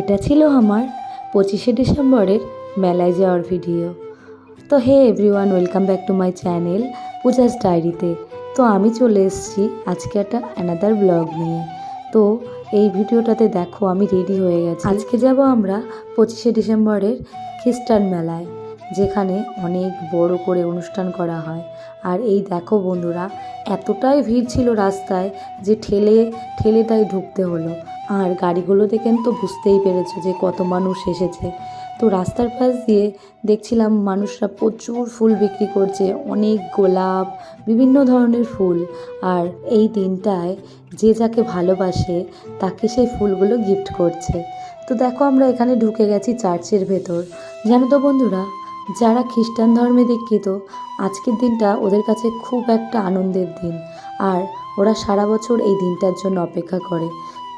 এটা ছিল আমার পঁচিশে ডিসেম্বরের মেলায় যাওয়ার ভিডিও। তো hey everyone, welcome back to my channel Puja's ডায়েরিতে। তো আমি চলে এসেছি আজকে একটা অ্যানাদার ব্লগ নিয়ে। তো এই ভিডিওটাতে দেখো আমি রেডি হয়ে গেছি। আজকে যাব আমরা পঁচিশে ডিসেম্বরের খ্রিস্টান মেলায়। যেখানে অনেক বড় করে অনুষ্ঠান করা হয়। আর এই দেখো বন্ধুরা, এতটাই ভিড় ছিল রাস্তায় যে ঠেলে ঠেলে তাই ঢুকতে হলো। আর গাড়িগুলো দেখেন তো বুঝতেই পেরেছ যে কত মানুষ এসেছে। তো রাস্তার পাশ দিয়ে দেখছিলাম মানুষরা প্রচুর ফুল বিক্রি করছে, অনেক গোলাপ, বিভিন্ন ধরনের ফুল। আর এই দিনটায় যে যাকে ভালোবাসে, তাকে সেই ফুলগুলো গিফট করছে। তো দেখো আমরা এখানে ঢুকে গেছি চার্চের ভেতর। জানো তো বন্ধুরা যারা খ্রিস্টান ধর্মে দীক্ষিত, আজকের দিনটা ওদের কাছে খুব একটা আনন্দের দিন। আর ওরা সারা বছর এই দিনটার জন্য অপেক্ষা করে।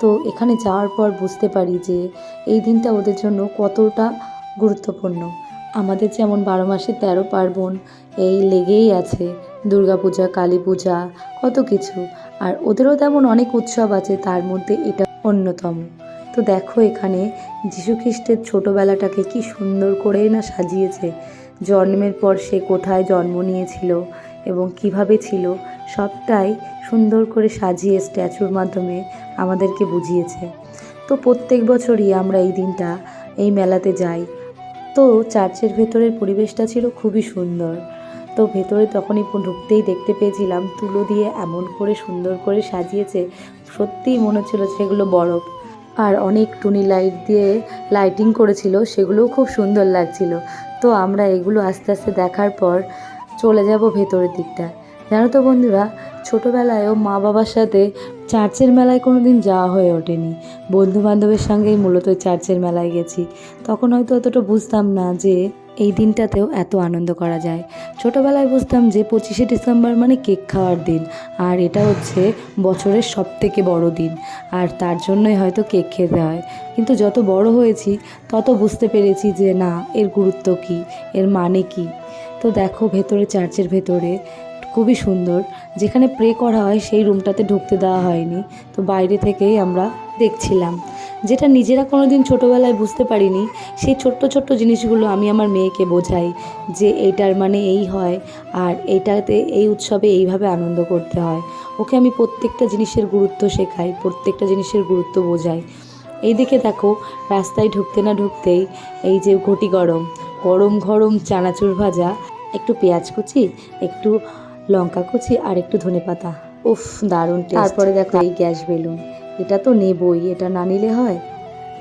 তো এখানে যাওয়ার পর বুঝতে পারি যে এই দিনটা ওদের জন্য কতটা গুরুত্বপূর্ণ। আমাদের যেমন বারো মাসে তেরো পার্বণ, এই লেগেই আছে দুর্গাপূজা কালী পূজা কত কিছু। আর ওদেরও তেমন অনেক উৎসব আছে, তার মধ্যে এটা অন্যতম। তো দেখো এখানে, যীশুখ্রিস্টের ছোটোবেলাটাকে কি সুন্দর করেই না সাজিয়েছে। জন্মের পর সে কোথায় জন্ম নিয়েছিল এবং কীভাবে ছিল, সবটাই সুন্দর করে সাজিয়ে স্ট্যাচুর মাধ্যমে আমাদেরকে বুঝিয়েছে। তো প্রত্যেক বছরই আমরা এই দিনটা, এই মেলাতে যাই। তো চার্চের ভেতরের পরিবেশটা ছিল খুবই সুন্দর। তো ভেতরে তখনই ঢুকতেই দেখতে পেয়েছিলাম, তুলো দিয়ে এমন করে সুন্দর করে সাজিয়েছে, সত্যিই মনে হচ্ছিল সেগুলো বরফ। আর অনেক টুনি লাইট দিয়ে লাইটিং করেছিল, সেগুলোও খুব সুন্দর লাগছিল। তো আমরা এগুলো আস্তে আস্তে দেখার পর চলে যাব ভেতরের দিকটা। জানো তো বন্ধুরা, ছোটোবেলায়ও মা বাবার সাথে চার্চের মেলায় কোনো দিন যাওয়া হয়ে ওঠেনি। বন্ধু বান্ধবের সঙ্গেই মূলত চার্চের মেলায় গেছি। তখন হয়তো অতটা বুঝতাম না যে এই দিনটাতেও এত আনন্দ করা যায়। ছোটোবেলায় বুঝতাম যে পঁচিশে ডিসেম্বর মানে কেক খাওয়ার দিন, আর এটা হচ্ছে বছরের সব থেকে বড় দিন, আর তার জন্যই হয়তো কেক খেতে হয়। কিন্তু যত বড় হয়েছি, তত বুঝতে পেরেছি যে না, এর গুরুত্ব কী, এর মানে কী। তো দেখো ভেতরে, চার্চের ভেতরে, খুবই সুন্দর, যেখানে প্রে করা হয় সেই রুমটাতে ঢুকতে দেওয়া হয়নি। তো বাইরে থেকেই আমরা দেখছিলাম। যেটা নিজেরা কোনো দিন ছোটোবেলায় বুঝতে পারিনি সেই ছোট্ট ছোট্ট জিনিসগুলো আমি আমার মেয়েকে বোঝাই যে এইটার মানে এই হয় আর এইটাতে এই উৎসবে এইভাবে আনন্দ করতে হয়। ওকে আমি প্রত্যেকটা জিনিসের গুরুত্ব শেখাই প্রত্যেকটা জিনিসের গুরুত্ব বোঝাই। এই দিকে দেখো রাস্তায় ঢুকতে না ঢুকতেই এই যে ঘটি গরম গরম গরম চানাচুর ভাজা একটু পেঁয়াজ কুচি একটু লঙ্কা কুচি আর একটু ধনে পাতা উফ দারুণ তারপরে দেখো এই গ্যাস বেলুন। এটা তো নেবই, এটা না নিলে হয়?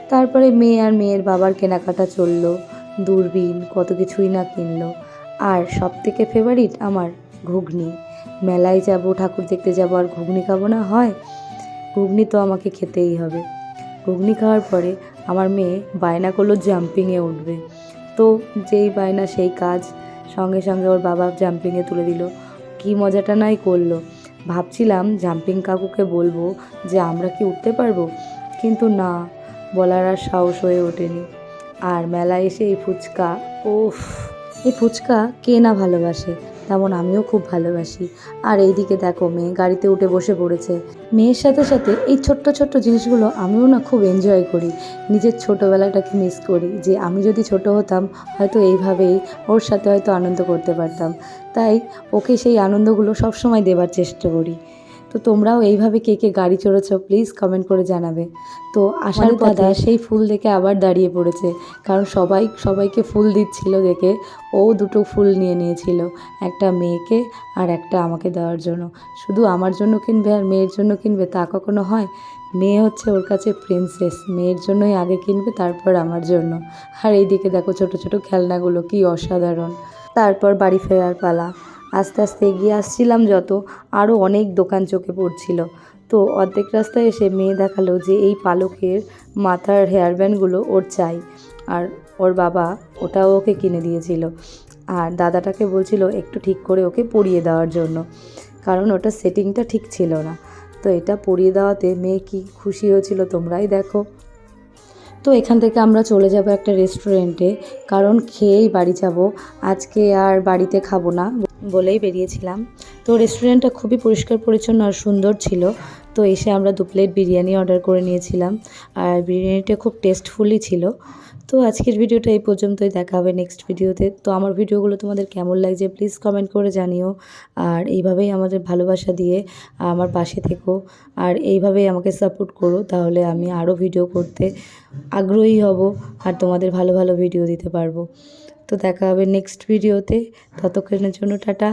তারপরে মেয়ে আর মেয়ের বাবার কেনাকাটা চলল, দূরবীন, কত কিছুই না কিনলো। আর সব থেকে ফেভারিট আমার ঘুগনি। মেলায় যাব, ঠাকুর দেখতে যাব, আর ঘুগনি খাব না হয়? ঘুগনি তো আমাকে খেতেই হবে। ঘুগনি খাওয়ার পরে আমার মেয়ে বায়না করল জাম্পিংয়ে উঠবে। তো যেই বায়না, সেই কাজ সঙ্গে সঙ্গে ওর বাবা জাম্পিংয়ে তুলে দিল। কি মজাটা নাই করল। ভাবছিলাম জাম্পিং কাকুকে বলব যে আমরা কি উঠতে পারব, কিন্তু না, বলার আর সাহস হয়ে ওঠেনি। আর মেলায় এসে এই ফুচকা ওফ এই ফুচকা কে না ভালোবাসে? তেমন আমিও খুব ভালোবাসি। আর এইদিকে দেখো, মেয়ে গাড়িতে উঠে বসে পড়েছে। মেয়ের সাথে সাথে এই ছোট্ট ছোট্ট জিনিসগুলো আমিও না খুব এনজয় করি। নিজের ছোটোবেলাটাকে মিস করি যে আমি যদি ছোট হতাম, হয়তো এইভাবেই ওর সাথে হয়তো আনন্দ করতে পারতাম। তাই ওকে সেই আনন্দগুলো সবসময় দেবার চেষ্টা করি। তো তোমরাও এইভাবে কে কে গাড়ি চড়েছ প্লিজ কমেন্ট করে জানাবে। তো আসার দাদা সেই ফুল দেখে আবার দাঁড়িয়ে পড়েছে কারণ সবাই সবাইকে ফুল দিচ্ছিল দেখে ও দুটো ফুল নিয়ে নিয়েছিল একটা মেয়েকে আর একটা আমাকে দেওয়ার জন্য। শুধু আমার জন্য কিনবে আর মেয়ের জন্য কিনবে তা কখনো হয়? মেয়ে হচ্ছে ওর কাছে প্রিন্সেস মেয়ের জন্যই আগে কিনবে তারপর আমার জন্য। আর এইদিকে দেখো ছোট ছোট খেলনাগুলো কি অসাধারণ। তারপর বাড়ি ফেরার পালা। আস্তে আস্তে এগিয়ে আসছিলাম যত আরও অনেক দোকান চোখে পড়ছিল। তো অর্ধেক রাস্তায় এসে মেয়ে দেখাল যে এই পালকের মাথার হেয়ার ব্যান্ডগুলো ওর চাই, আর ওর বাবা ওটাও ওকে কিনে দিয়েছিল। আর দাদাটাকে বলছিল একটু ঠিক করে ওকে পরিয়ে দেওয়ার জন্য, কারণ ওটা সেটিংটা ঠিক ছিল না। তো এটা পরিয়ে দেওয়াতে মেয়ে কি খুশি হয়েছিল তোমরাই দেখো। তো এখান থেকে আমরা চলে যাব একটা রেস্টুরেন্টে কারণ খেয়েই বাড়ি যাব। আজকে আর বাড়িতে খাব না বলেই বেরিয়েছিলাম। তো রেস্টুরেন্টটা খুবই পরিষ্কার পরিচ্ছন্ন আর সুন্দর ছিল। তো এসে আমরা দু প্লেট বিরিয়ানি অর্ডার করে নিয়েছিলাম। আর বিরিয়ানিটা খুব টেস্টফুলই ছিল। তো আজকের ভিডিওটা এই পর্যন্তই। দেখা হবে নেক্সট ভিডিওতে। তো আমার ভিডিওগুলো তোমাদের কেমন লাগছে প্লিজ কমেন্ট করে জানিও। আর এইভাবেই আমাদের ভালোবাসা দিয়ে আমার পাশে থেকো। আর এইভাবেই আমাকে সাপোর্ট করো, তাহলে আমি আরও ভিডিও করতে আগ্রহী হব আর তোমাদের ভালো ভালো ভিডিও দিতে পারব। তো দেখা হবে নেক্সট ভিডিওতে। ততক্ষণের জন্য টাটা।